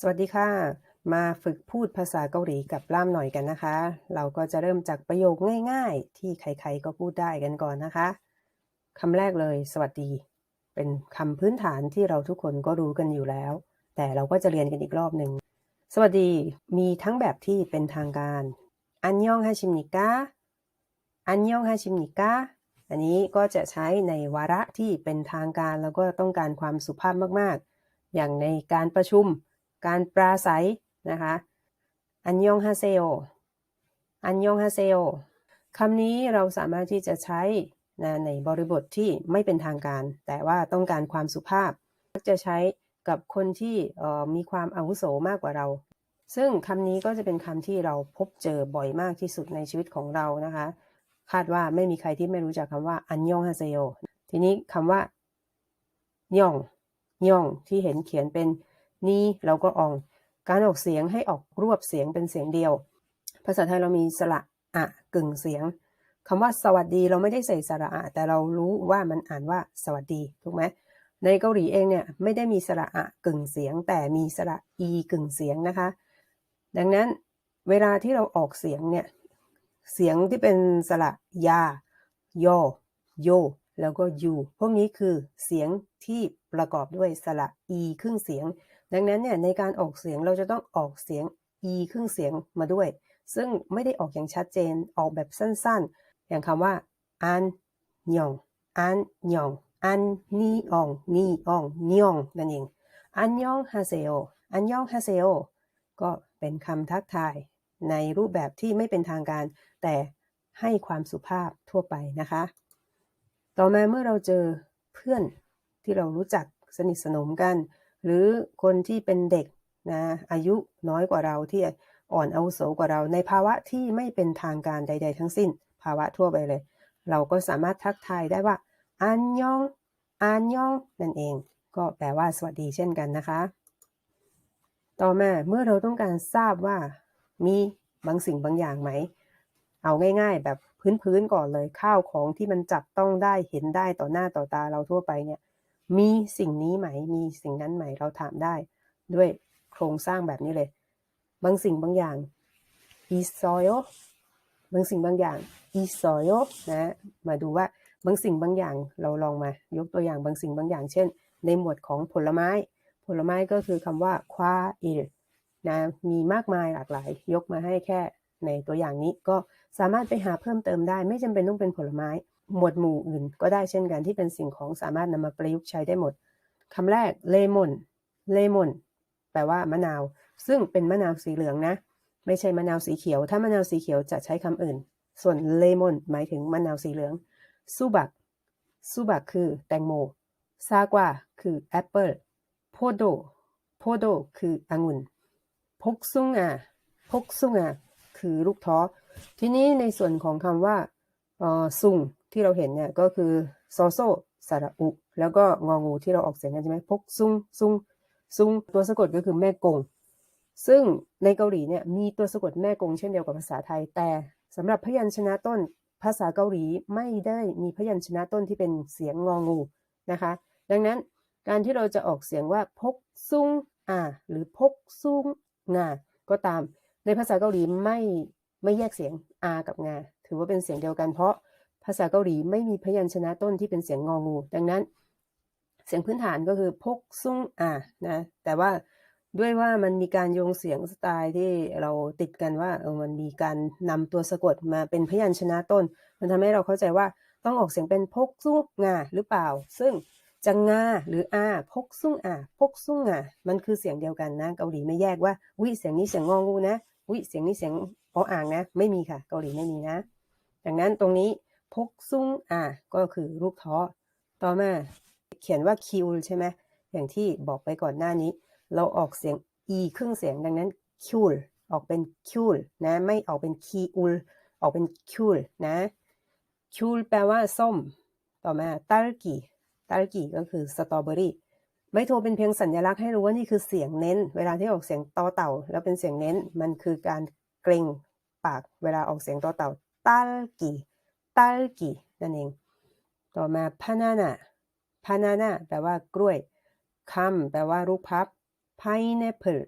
สวัสดีค่ะ มาฝึกพูดภาษาเกาหลีกับล่ามหน่อยกันนะคะ เราก็จะเริ่มจากประโยคง่าย ๆ ที่ใครๆก็พูดได้กันก่อนนะคะคำแรกเลย สวัสดี เป็นคำพื้นฐานที่เราทุกคนก็รู้กันอยู่แล้ว แต่เราก็จะเรียนกันอีกรอบหนึ่งสวัสดีมีทั้งแบบที่เป็นทางการอันยองฮาชิมนิกาอันยองฮาชิมนิกาอันนี้ก็จะใช้ในวาระที่เป็นทางการแล้วก็ต้องการความสุภาพมากๆ อย่างในการประชุม การปราศัยนะคะ อันยองฮาเซโอ อันยองฮาเซโอคำนี้เราสามารถที่จะใช้นะในบริบทที่ไม่เป็นทางการ แต่ว่าต้องการความสุภาพมักจะใช้กับคนที่มีความอาวุโสมากกว่าเรา ซึ่งคำนี้ก็จะเป็นคำที่เราพบเจอบ่อยมากที่สุดในชีวิตของเรานะคะ คาดว่าไม่มีใครที่ไม่รู้จักคำว่าอันยองฮาเซโอทีนี้คำว่า ย่อง ย่องที่เห็นเขียนเป็น นี่เราก็ออง การออกเสียงให้ออกรวบเสียงเป็นเสียงเดียว ภาษาไทยเรามีสระอะกึ่งเสียงคำว่าสวัสดีเราไม่ได้ใส่สระอะแต่เรารู้ว่ามันอ่านว่าสวัสดีถูกไหมในเกาหลีเองเนี่ยไม่ได้มีสระอะกึ่งเสียง แต่มีสระอีกึ่งเสียงนะคะ ดังนั้นเวลาที่เราออกเสียงเนี่ยเสียงที่เป็นสระยาโยโยแล้วก็ยูพวกนี้คือเสียงที่ประกอบด้วยสระอีครึ่งเสียง ดังนั้นเนี่ยในการออกเสียงเราจะต้องออกเสียง e ครึ่งเสียงมาด้วย ซึ่งไม่ได้ออกอย่างชัดเจนออกแบบสั้นๆ อย่างคำว่าอันยองอันยองอันนีอองนีอองนยองนั่นเองอันยองฮาเซโออันยองฮาเซโอก็เป็นคำทักทายในรูปแบบที่ไม่เป็นทางการ แต่ให้ความสุภาพทั่วไปนะคะ ต่อมาเมื่อเราเจอเพื่อนที่เรารู้จักสนิทสนมกัน หรือคนที่เป็นเด็กนะอายุน้อยกว่าเราที่อ่อนอาวุโสกว่าเรา ในภาวะที่ไม่เป็นทางการใด ๆ ทั้งสิ้น ภาวะทั่วไปเลย เราก็สามารถทักทายได้ว่าอันยองอันยองนั่นเอง ก็แปลว่าสวัสดีเช่นกันนะคะ ต่อมาเมื่อเราต้องการทราบว่ามีบางสิ่งบางอย่างไหม เอาง่าย ๆ แบบพื้นๆก่อนเลยข้าวของที่มันจับต้องได้เห็นได้ต่อหน้าต่อตาเราทั่วไปเนี่ย มีสิ่งนี้ไหม มีสิ่งนั้นไหม เราถามได้ด้วยโครงสร้างแบบนี้เลย บางสิ่งบางอย่างอีซอยบางสิ่งบางอย่างอีซอยนะ มาดูว่าบางสิ่งบางอย่างเราลองมายกตัวอย่างบางสิ่งบางอย่าง เช่น ในหมวดของผลไม้ ผลไม้ก็คือคำว่าควาอิลนะมีมากมายหลากหลาย ยกมาให้แค่ในตัวอย่างนี้ก็สามารถไปหาเพิ่มเติมได้ ไม่จำเป็นต้องเป็นผลไม้ หมวดหมู่อื่นก็ได้เช่นกันที่เป็นสิ่งของสามารถนำมาประยุกต์ใช้ได้หมดคำแรกเลมอนเลมอนแปลว่ามะนาว ซึ่งเป็นมะนาวสีเหลืองนะ ไม่ใช่มะนาวสีเขียว ถ้ามะนาวสีเขียวจะใช้คำอื่น ส่วนเลมอนหมายถึงมะนาวสีเหลืองซูบักซูบักคือแตงโมซากวาคือแอปเปิลโพโดโพโดคือองุ่นพกซุงอาพกซุงอาคือลูกท้อ ทีนี้ในส่วนของคำว่าซุง ที่เราเห็นเนี่ยก็คือโซโซสระอุ แล้วก็งองูที่เราออกเสียงกันใช่ไหมพกซุงซุงซุงตัวสะกดก็คือแม่กง ซึ่งในเกาหลีเนี่ยมีตัวสะกดแม่กงเช่นเดียวกับภาษาไทย แต่สำหรับพยัญชนะต้นภาษาเกาหลีไม่ได้มีพยัญชนะต้นที่เป็นเสียงงองูนะคะ ดังนั้นการที่เราจะออกเสียงว่าพกซุงอ่าหรือพกซุงงา ก็ตาม ในภาษาเกาหลีไม่ไม่แยกเสียงอากับงา ถือว่าเป็นเสียงเดียวกันเพราะ ภาษาเกาหลีไม่มีพยัญชนะต้นที่เป็นเสียงงองู ดังนั้น เสียงพื้นฐานก็คือพกซุ่งอ่านะแต่ว่าด้วยว่ามันมีการโยงเสียงสไตล์ที่เราติดกันว่าเออมันมีการนำตัวสะกดมาเป็นพยัญชนะต้น มันทำให้เราเข้าใจว่าต้องออกเสียงเป็นพกซุ่งงาหรือเปล่า ซึ่งจะงาหรืออาพกซุ่งอาพกซุ่งอามันคือเสียงเดียวกันนะเกาหลีไม่แยกว่าวิเสียงนี้เสียงงองูนะวิเสียงนี้เสียงออ่างนะ ไม่มีค่ะ เกาหลีไม่มีนะ ดังนั้นตรงนี้ พกซุ้งอ่าก็คือรูปท้อ ต่อมาเขียนว่าคิวใช่ไหมอย่างที่บอกไปก่อนหน้านี้ เราออกเสียง e ครึ่งเสียงดังนั้นคิวออกเป็นคิวนะ ไม่ออกเป็นคีอุลออกเป็นคิวนะคิวแปลว่าส้ม ต่อมาตาลกีตาลกีก็คือสตรอเบอรี่ไม่โทรเป็นเพียงสัญลักษณ์ให้รู้ว่านี่คือเสียงเน้น เวลาที่ออกเสียงต่อเต่า แล้วเป็นเสียงเน้นมันคือการเกรงปากเวลาออกเสียงต่อเต่าตัลกี ตัลกีนั่นเอง ต่อมาพานานาพานานาแปลว่ากล้วยคัมแปลว่าลูกพับ pineapple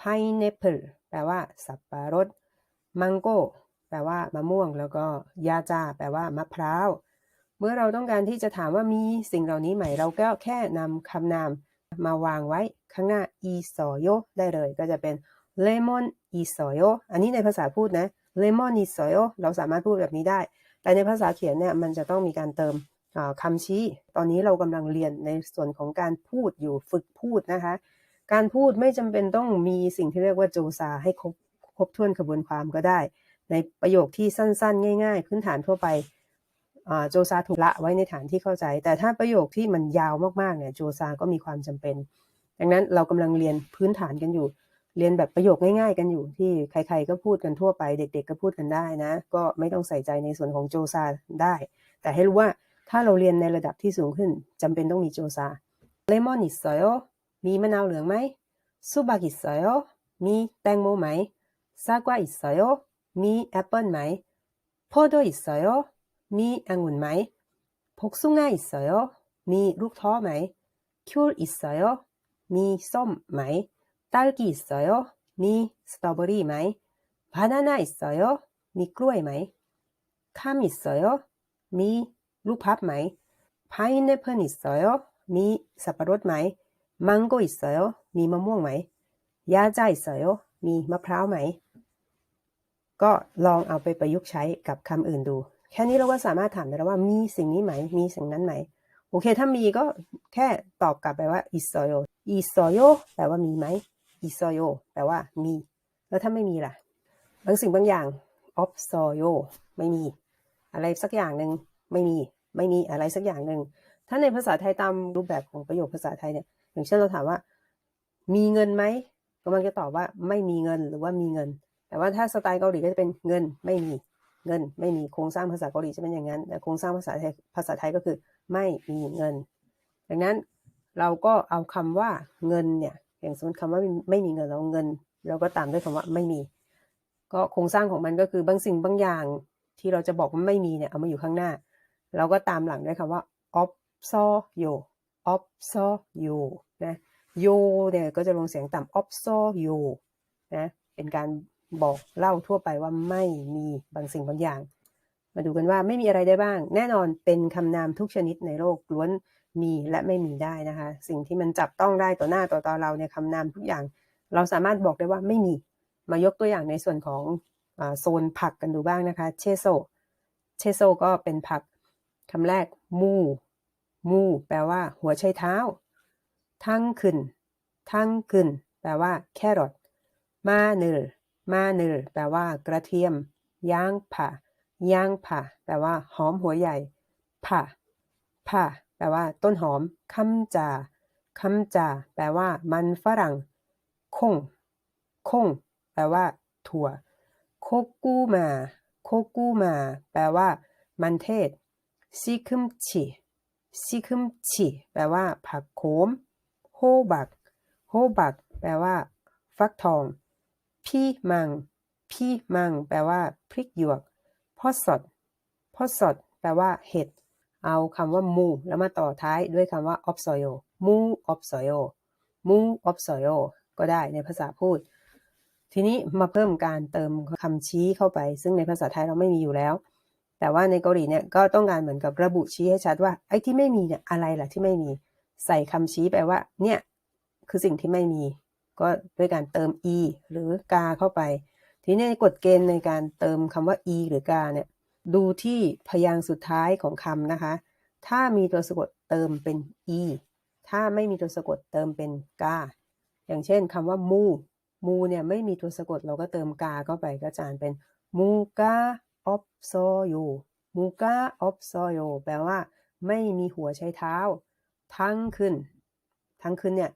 pineapple แปลว่าสับปะรด mango แปลว่ามะม่วง แล้วก็ยาจาแปลว่ามะพร้าว เมื่อเราต้องการที่จะถามว่ามีสิ่งเหล่านี้ไหม เราก็แค่นำคำนามมาวางไว้ข้างหน้า isoyo ได้เลย ก็จะเป็น lemon isoyo อันนี้ในภาษาพูดนะ lemon isoyo เราสามารถพูดแบบนี้ได้ แต่ในภาษาเขียนเนี่ยมันจะต้องมีการเติมอ่าคำชี้ ตอนนี้เรากำลังเรียนในส่วนของการพูดอยู่ฝึกพูดนะคะ การพูดไม่จำเป็นต้องมีสิ่งที่เรียกว่าโจซาให้ครบครบถ้วนกระบวนความก็ได้ ในประโยคที่สั้นๆ ง่าย ๆ พื้นฐานทั่วไปโจซาถูกละไว้ในฐานที่เข้าใจ แต่ถ้าประโยคที่มันยาวมากๆเนี่ยโจซาก็มีความจำเป็น ดังนั้นเรากำลังเรียนพื้นฐานกันอยู่ เรียนแบบประโยคง่ายๆ กันอยู่ที่ใครๆก็พูดกันทั่วไป เด็กๆก็พูดกันได้นะ ก็ไม่ต้องใส่ใจในส่วนของโจซาได้ แต่ให้รู้ว่าถ้าเราเรียนในระดับที่สูงขึ้นจำเป็นต้องมีโจซาเลมอนอิสโยมีมะนาวเหลืองไหมซูบากิสโยมีแตงโมไหมซากวาอิสโยมีแอปเปิลไหมโพโดอิสโยมีองุ่นไหมพกซุง่าอิสโยมีลูกท้อไหมคิวอิสโยมีส้มไหม 딸기 있어요? 미 스트로베리 마이 바나나 있어요? 미 그로이 마이 캄 있어요? 미 루팝 마이 파인애플 있어요? 미 사파롯 마이 망고 있어요? 미 머몽 마이 야자 있어요? 미มะพร้าว 마이 ก็ลองเอาไปประยุกต์ใช้กับคำอื่นดู แค่นี้เราก็สามารถถามได้แล้วว่ามีสิ่งนี้ไหม มีสิ่งนั้นไหม โอเค ถ้ามีก็แค่ตอบกลับไปว่า 있어요 있어요 แปลว่ามีไหม อิโซโยแปลว่ามี แล้วถ้าไม่มีล่ะ บางสิ่งบางอย่างออฟโซโยไม่มี อะไรสักอย่างหนึ่งไม่มี ไม่มีอะไรสักอย่างหนึ่ง ถ้าในภาษาไทยตามรูปแบบของประโยคภาษาไทยเนี่ย อย่างเช่นเราถามว่า มีเงินไหมก็มันจะตอบว่าไม่มีเงินหรือว่ามีเงิน แต่ว่าถ้าสไตล์เกาหลีก็จะเป็นเงินไม่มี เงิน ไม่มีโครงสร้างภาษาเกาหลีจะเป็นอย่างนั้น แต่โครงสร้างภาษาไทยภาษาไทยก็คือ ไม่มีเงิน ดังนั้นเราก็เอาคำว่าเงินเนี่ย อย่างสมมติคำว่าไม่มีเงินเราเงิน เราก็ตามด้วยคำว่าไม่มี ก็โครงสร้างของมันก็คือบางสิ่งบางอย่างที่เราจะบอกว่าไม่มีเนี่ยเอามาอยู่ข้างหน้า เราก็ตามหลังด้วยคำว่า opsoyo opsoyo นะ yo เนี่ยก็จะลงเสียงต่ำ opsoyo นะเป็นการบอกเล่าทั่วไปว่าไม่มีบางสิ่งบางอย่าง มาดูกันว่าไม่มีอะไรได้บ้าง แน่นอนเป็นคำนามทุกชนิดในโลกล้วนมีและไม่มีได้นะคะ สิ่งที่มันจับต้องได้ต่อหน้าต่อตาเราเนี่ยคำนามทุกอย่าง เราสามารถบอกได้ว่าไม่มี มายกตัวอย่างในส่วนของอโซนผักกันดูบ้างนะคะ เชโซ เชโซก็เป็นผักคำแรกมูมูแปลว่า หัวไชเท้า ทั้งขึ้น ทั้งขึ้น แปลว่า แครอทมาเนลมาเนลแปลว่า กระเทียมย่างผ่า ย่างผ่าแปลว่า หอมหัวใหญ่ผ่าผ่าแปลว่า ต้นหอมคัมจาคัมจาแปลว่า มันฝรั่ง คง คง แปลว่า ถั่ว โคกูมา โคกูมา แปลว่า มันเทศซิคึมชิซิคึมชิแปลว่า ผักโขม โฮบัก โฮบัก แปลว่า ฟักทอง พี่มัง พี่มัง แปลว่า พริกหยวก พอสดพอสดแปลว่าเห็ด เอาคำว่ามูแล้วมาต่อท้ายด้วยคำว่า opsoyo มู opsoyo มู opsoyo ก็ได้ในภาษาพูด ทีนี้มาเพิ่มการเติมคำชี้เข้าไป ซึ่งในภาษาไทยเราไม่มีอยู่แล้ว แต่ว่าในเกาหลีเนี่ยก็ต้องการเหมือนกับระบุชี้ให้ชัดว่าไอ้ที่ไม่มีเนี่ยอะไรล่ะที่ไม่มี ใส่คำชี้ไปลว่า เนี่ยคือสิ่งที่ไม่มี ก็ด้วยการเติม e หรือกาเข้าไป ทีนี้กฎเกณฑ์ในการเติมคำว่า e หรือกาเนี่ยดูที่พยางค์สุดท้ายของคำนะคะ ถ้ามีตัวสะกดเติมเป็น e ถ้าไม่มีตัวสะกดเติมเป็นกา อย่างเช่นคำว่ามูมูเนี่ยไม่มีตัวสะกดเราก็เติมกาเข้าไปก็จานเป็นมูกาออฟโซโยมูกาออฟโซโยแปลว่าไม่มีหัวใช้เท้า ทั้งขึ้น ทั้งขึ้นเนี่ย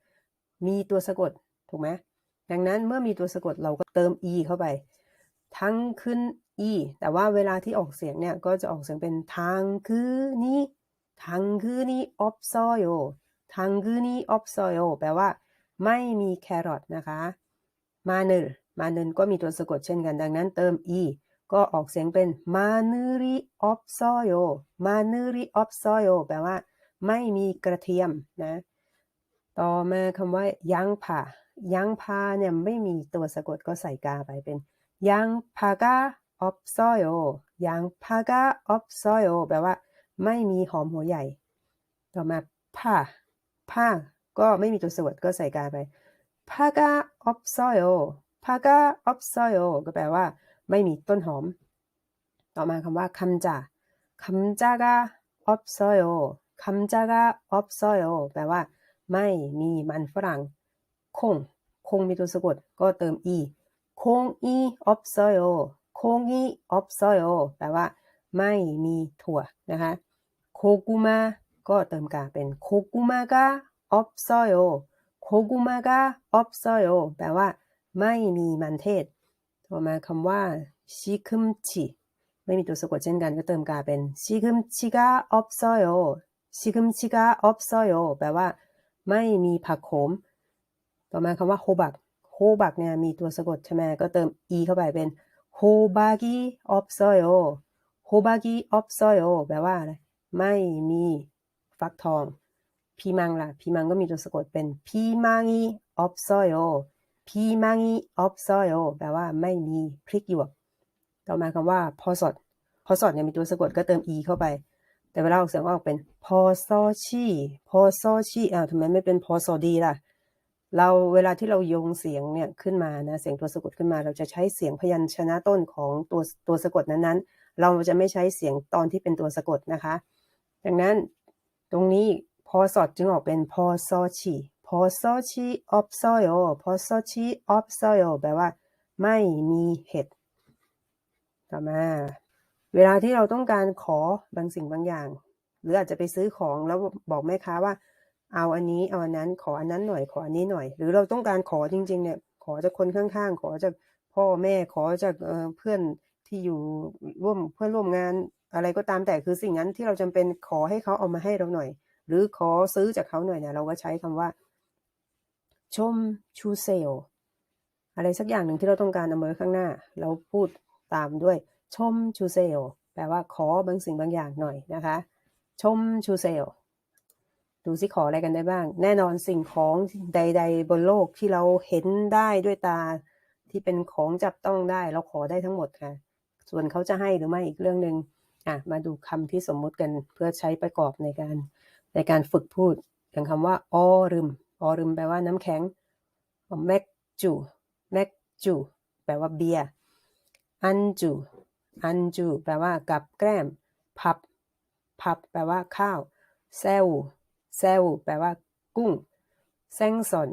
มีตัวสะกดถูกไหม ดังนั้นเมื่อมีตัวสะกดเราก็เติม e เข้าไป ทั้งขึ้น e แต่ว่าเวลาที่ออกเสียงเนี่ย ก็จะออกเสียงเป็นทางคือนี้ทางคือนี้ออฟโซโยทางคือนี้ออฟโซโยแปลว่า ไม่มีแครอทนะคะ มาเนลมาเนลก็มีตัวสะกดเช่นกัน ดังนั้นเติม e ก็ออกเสียงเป็นมาเนริออฟโซโยมาเนริออฟโซโยแปลว่า ไม่มีกระเทียมนะ ต่อมาคำว่ายังผ่า ยังพาเนี่ยไม่มีตัวสะกดก็ใส่กาไปเป็นยังพากาออฟซอยโอยังพากาออฟซอยโอแปลว่า ไม่มีหอมหัวใหญ่ ต่อมาผ้าผ้าก็ไม่มีตัวสะกดก็ใส่กาไปพากาออฟซอยโอพากาออฟซอยโอก็แปลว่า ไม่มีต้นหอม ต่อมาคำว่าคำจาคำจากาออฟซอยโอคำจากาออฟซอยโอแปลว่า ไม่มีมันฝรั่ง คง คงมีตัวสะกดก็เติม e คง e opsoyo คง e opsoyo แปลว่า ไม่มีถั่วนะคะโคกุมาก็เติมกาเป็นโคกุมากา opsoyo โคกุมากา opsoyo แปลว่า ไม่มีมันเทศ ต่อมาคำว่าชิคึมชิไม่มีตัวสะกดเช่นกันก็เติมกาเป็นชิคึมชิกา opsoyo ชิคึมชิกา opsoyo แปลว่า ไม่มีผักโขม ต่อมาคำว่าโฮบักโฮบักเนี่ยมีตัวสะกดใช่ไหมก็เติม e เข้าไปเป็นโฮบากิออฟซอยโอโฮบากิออฟซอยโอแปลว่าอะไรไม่มีฟักทอง พีมังล่ะ พีมังก็มีตัวสะกดเป็นพีมังีออฟซอยโอพีมังีออฟซอยโอแปลว่าไม่มีพริกหยวก ต่อมาคำว่าพอสดพอสดเนี่ยมีตัวสะกดก็เติม e เข้าไป แต่เวลาออกเสียงก็ออกเป็นพอซอชีพอซอชีอ้าวทำไมไม่เป็นพอซอดีล่ะ เราเวลาที่เราโยงเสียงเนี่ยขึ้นมานะเสียงตัวสะกดขึ้นมา เราจะใช้เสียงพยัญชนะต้นของตัวตัวสะกดนั้นๆ เราจะไม่ใช้เสียงตอนที่เป็นตัวสะกดนะคะ ดังนั้นตรงนี้พอสอดจึงออกเป็นพอซอชีพอซอชีออฟซอยโอพอซอชีออฟซอยโอแปลว่า ไม่มีเห็ดต่อมาเวลาที่เราต้องการขอบางสิ่งบางอย่าง หรืออาจจะไปซื้อของแล้วบอกแม่ค้าว่า เอาอันนี้เอาอันนั้นขออันนั้นหน่อยขออันนี้หน่อย หรือเราต้องการขอจริง ๆ เนี่ย ขอจากคนข้างๆ ขอจากพ่อแม่ขอจากเพื่อนที่อยู่ร่วมเพื่อนร่วมงานอะไรก็ตามแต่คือสิ่งนั้นที่เราจำเป็นขอให้เขาเอามาให้เราหน่อย หรือขอซื้อจากเขาหน่อยเนี่ยเราก็ใช้คำว่า ชมชูเซลอะไรสักอย่างหนึ่งที่เราต้องการเอามาไว้ข้างหน้า เราพูดตามด้วย ชมชูเซลแปลว่าขอบางสิ่งบางอย่างหน่อยนะคะ ชมชูเซล ดูสิขออะไรกันได้บ้าง แน่นอนสิ่งของใด ๆ บนโลกที่เราเห็นได้ด้วยตา ที่เป็นของจับต้องได้เราขอได้ทั้งหมดค่ะ ส่วนเขาจะให้หรือไม่อีกเรื่องหนึ่งอะมาดูคำที่สมมุติกันเพื่อใช้ประกอบในการในการฝึกพูดอย่างคำว่าออรึมออรึมแปลว่าน้ำแข็งแมกจูแมกจูแปลว่าเบียร์อันจูอันจูแปลว่ากับแกล้มพับ พับ แปลว่าข้าวเซล เซลแปลว่ากุ้งแซงซอน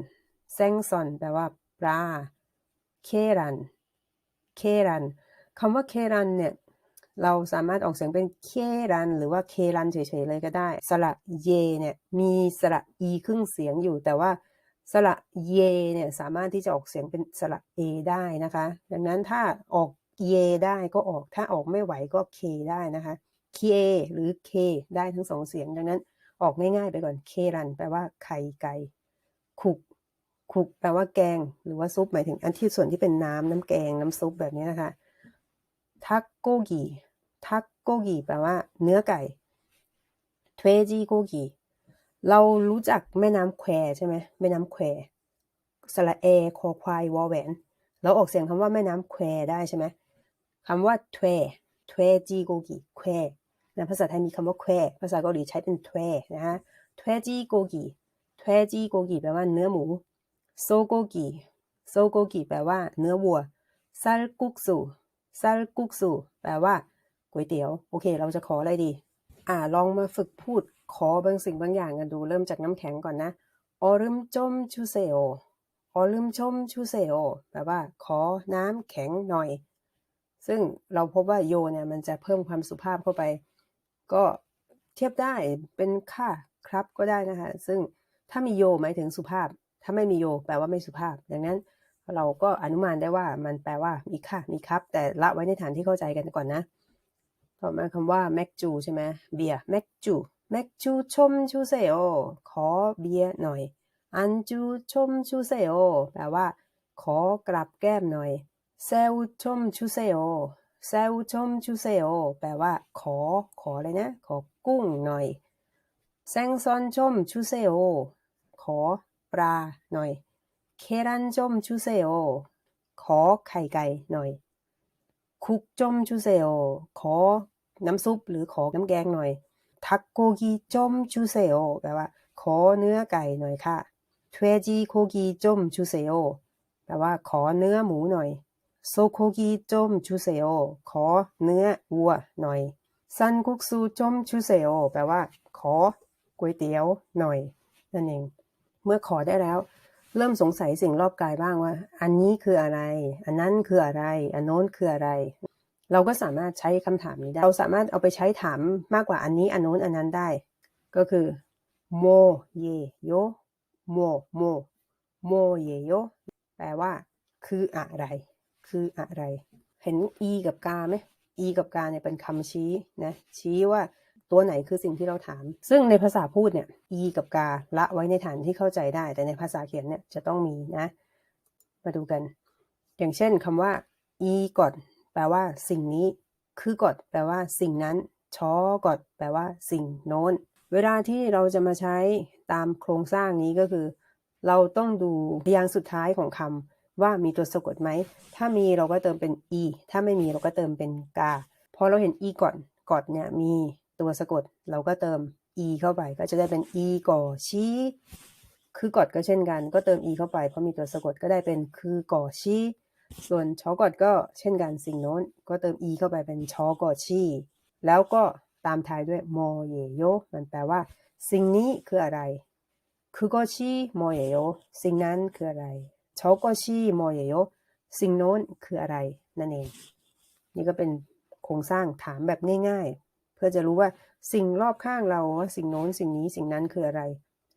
แซงซอนแปลว่าปลา เครัน เครันคำว่าเครันเนี่ย เราสามารถออกเสียงเป็นเครัน หรือว่าเครันเฉยๆเลยก็ได้ สระเยเนี่ยมีสระอีครึ่งเสียงอยู่ แต่ว่าสระเยเนี่ยสามารถที่จะออกเสียงเป็นสระเอได้นะคะ ดังนั้นถ้าออกเยได้ก็ออก ถ้าออกไม่ไหวก็เคได้นะคะ เคหรือเคได้ทั้งสองเสียง ดังนั้น ออกง่ายๆไปก่อน เครัน แปลว่าไข่ไก่ คุก คุก แปลว่าแกง หรือว่าซุป หมายถึง อันที่ส่วนที่เป็นน้ำน้ำแกงน้ำซุปแบบนี้นะคะ ทักโกกี ทักโกกีแปลว่า เนื้อไก่เทจีโกกี เรารู้จักแม่น้ำแควใช่ไหมแม่น้ำแควสระเอคอควายวอแหวน เราออกเสียงคำว่าแม่น้ำแควได้ใช่ไหมคำว่าเทเทจีโกกีแคว นะภาษาไทยมีคำว่าแควภาษาเกาหลีใช้เป็นเทนะฮะเทจีโกกีเทจีโกกีแปลว่าเนื้อหมูโซโกกีโซโกกีแปลว่าเนื้อวัวซาลกุกซูซาลกุกซูแปลว่าก๋วยเตี๋ยว โอเค เราจะขออะไรดี อ่า ลองมาฝึกพูดขอบางสิ่งบางอย่างกันดู เริ่มจากน้ำแข็งก่อนนะออรึมจมชูเซโอออรึมชมชูเซโอแปลว่าขอน้ำแข็งหน่อย ซึ่งเราพบว่าโยเนี่ยมันจะเพิ่มความสุภาพเข้าไป ก็เทียบได้เป็นค่ะครับก็ได้นะคะ ซึ่งถ้ามีโยหมายถึงสุภาพ ถ้าไม่มีโยแปลว่าไม่สุภาพ ดังนั้นเราก็อนุมานได้ว่ามันแปลว่ามีค่ะมีครับ แต่ละไว้ในฐานที่เข้าใจกันก่อนนะ ต่อมาคำว่าแม็กจูใช่ไหมเบียร์แม็กจูแม็กจูชมชูเซโอขอเบียร์หน่อย อันจูชมชูเซโอแปลว่า ขอกลับแก้มหน่อยเซลชมชูเซโอ แซวชมชูเซโอแปลว่า ขอ ขออะไรนะ ขอกุ้งหน่อยแซงซอนชมชูเซโอขอปลาหน่อย เครันชมชูเซโอขอไข่ไก่หน่อย คุกจมชูเซโอขอน้ำซุปหรือขอน้ำแกงหน่อย ทักโกกีจมชูเซโอแปลว่า ขอเนื้อไก่หน่อยค่ะทเวจีโคกีจมชูเซโอแปลว่า ขอเนื้อหมูหน่อย โซโคกีจมชูเซโอขอเนื้อวัวหน่อยซันกุกซูจมชูเซโอแปลว่า ขอก๋วยเตี๋ยวหน่อยนั่นเอง เมื่อขอได้แล้ว เริ่มสงสัยสิ่งรอบกายบ้างว่า อันนี้คืออะไร อันนั้นคืออะไร อันโน้นคืออะไร เราก็สามารถใช้คำถามนี้ได้ เราสามารถเอาไปใช้ถามมากกว่าอันนี้อันโน้นอันนั้นได้ ก็คือโมเยโยโมโมโมเยโยแปลว่า คืออะไร คืออะไร เห็น e กับกาไหม e กับกาเนี่ยเป็นคำชี้นะชี้ว่าตัวไหนคือสิ่งที่เราถาม ซึ่งในภาษาพูดเนี่ย e กับกาละไว้ในฐานที่เข้าใจได้ แต่ในภาษาเขียนเนี่ยจะต้องมีนะ มาดูกัน อย่างเช่นคำว่า e กดแปลว่า สิ่งนี้ คือกดแปลว่า สิ่งนั้นชอกดแปลว่า สิ่งโน้น เวลาที่เราจะมาใช้ตามโครงสร้างนี้ก็คือ เราต้องดูพยางค์สุดท้ายของคำ ว่ามีตัวสะกดไหม ถ้ามีเราก็เติมเป็น e ถ้าไม่มีเราก็เติมเป็นกา พอเราเห็น e ก่อนกอดเนี่ยมีตัวสะกด เราก็เติม e เข้าไป ก็จะได้เป็น e ก่อชีคือกอดก็เช่นกัน ก็เติม e เข้าไป เพราะมีตัวสะกดก็ได้เป็นคือก่อชีส่วนชอกอดก็เช่นกันสิ่งโน้น ก็เติม e เข้าไปเป็นชอกอชีแล้วก็ตามท้ายด้วยโมเยโยมันแปลว่า สิ่งนี้คืออะไร คือก็ชีโมเยโยสิ่งนั้นคืออะไร ชอกอชีโมเยโยสิ่งโน้นคืออะไรนั่นเอง นี่ก็เป็นโครงสร้างถามแบบง่ายๆ เพื่อจะรู้ว่าสิ่งรอบข้างเราว่าสิ่งโน้นสิ่งนี้สิ่งนั้นคืออะไร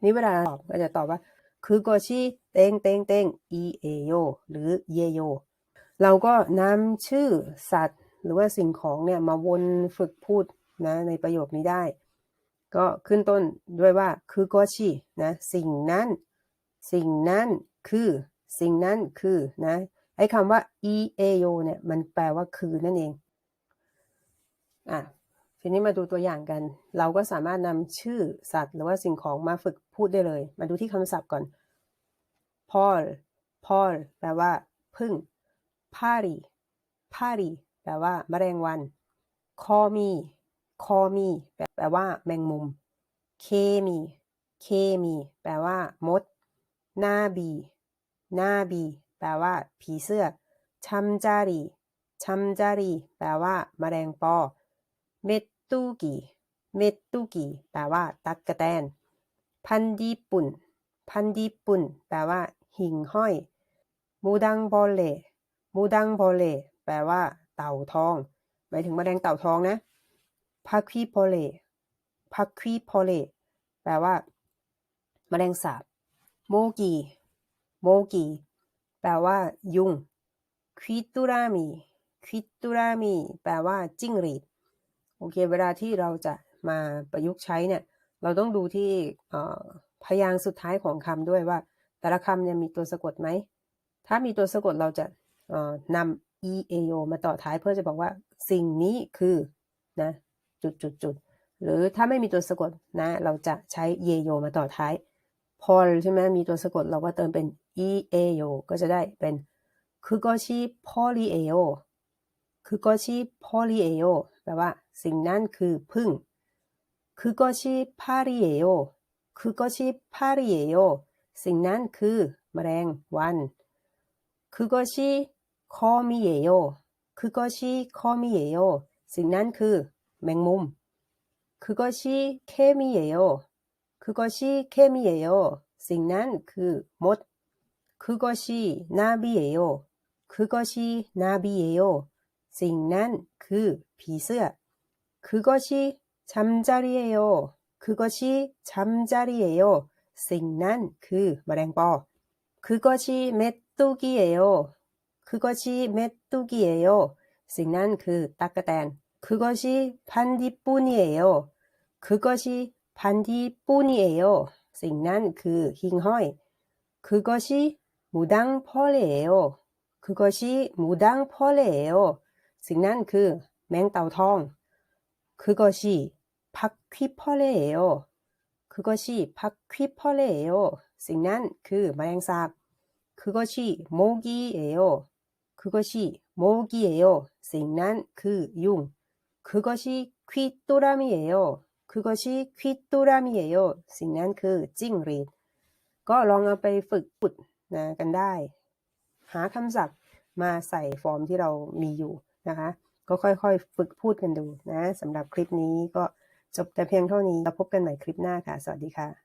นี่เวลาตอบก็จะตอบว่า คือโกชิเต้งเต้งเต้งอีเอโยหรือเยโยเราก็นำชื่อสัตว์ หรือว่าสิ่งของเนี่ยมาวนฝึกพูดนะในประโยคนี้ได้ ก็ขึ้นต้นด้วยว่าคือโกชินะสิ่งนั้น สิ่งนั้นคือ สิ่งนั้นคือนะไอ้คำว่า e a o เนี่ย มันแปลว่าคือนั่นเองอะทีนี้มาดูตัวอย่างกัน เราก็สามารถนำชื่อสัตว์หรือว่าสิ่งของมาฝึกพูดได้เลย มาดูที่คำศัพท์ก่อน Paul Paul แปลว่าพึ่ง Party Party แปลว่าแมลงวัน Call me Call me แปลว่าแมงมุมเคมีเคมีแปลว่ามด หน้าบี นาบีแปลว่า ผีเสื้อ ชัมจารี ชัมจารี แปลว่าแมลงปอ เมตตุกีเมตตุกีแปลว่า ตักกะแตน พันดีปุ่น พันดีปุ่น แปลว่า หิ่งห้อย มูดังบอลเล่มูดังบอลเล่แปลว่า เต่าทอง หมายถึงแมลงเต่าทองนะพักคีโพเลพักคีโพเลแปลว่า แมลงสาบ โมกี โมกีแปลว่า ยุงควิตุรามีควิตุรามีแปลว่าจิ้งหรีดโอเค เวลาที่เราจะมาประยุกต์ใช้เนี่ย เราต้องดูที่พยางค์สุดท้ายของคำด้วยว่า แต่ละคำเนี่ยมีตัวสะกดไหม ถ้ามีตัวสะกดเราจะนำ e a o มาต่อท้ายเพื่อจะบอกว่า สิ่งนี้คือนะจุดจุดจุดหรือถ้าไม่มีตัวสะกดนะ เราจะใช้ e a o มาต่อท้าย พอใช่ไหมมีตัวสะกดเราก็เติมเป็น e a o ก็จะได้เป็นคือก็ชีพอลีเอโอคือก็ชีพอลีเอโอแปลว่าสิ่งนั้นคือพึ่งคือก็ชีพาริเอโอคือก็ชีพาริเอโอสิ่งนั้นคือแมลงวันคือก็ชีคอมิเอโอคือก็ชีคอมิเอโอสิ่งนั้นคือแมงมุมคือก็ชีเคมิเอโอคือก็ชีเคมิเอโอสิ่งนั้นคือมด 그것이 나비예요. 그것이 나비예요. 생난 그 비스야. 그것이 잠자리예요. 그것이 잠자리예요. 생난 그 머랭버. 그것이 메뚜기예요. 그것이 메뚜기예요. 생난 그 따까단. 그것이 반딧뿐이에요. 그것이 반딧뿐이에요. 생난 그 흰허이. 그것이 무당펄레예요 그것이 무당펄레예요สิ่งนั้นคือแมงเต่าทอง그것이 바퀴벌레예요. 그것이 바퀴벌레예요. สิ่งนั้นคือแมลงสาบ 그것이 모기예요. 그것이 모기예요. สิ่งนั้นคือยุง 그것이 퀴또람이에요. 그것이 퀴또람이에요. สิ่งนั้นคือจิ้งหรีด ก็ลองเอาไปฝึกพูด นะกันได้ หาคำศัพท์มาใส่ฟอร์มที่เรามีอยู่นะคะ ก็ค่อยๆ ฝึกพูดกันดูนะสำหรับคลิปนี้ก็จบแต่เพียงเท่านี้เราพบกันใหม่คลิปหน้าค่ะ สวัสดีค่ะ